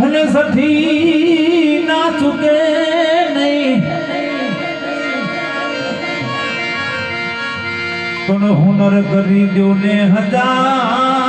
અને સઠી ના ચૂકે નહીં. પણ હુનર કરી દો ને હજાર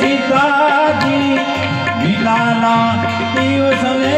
સીતાજી વિનાના દિવસ ને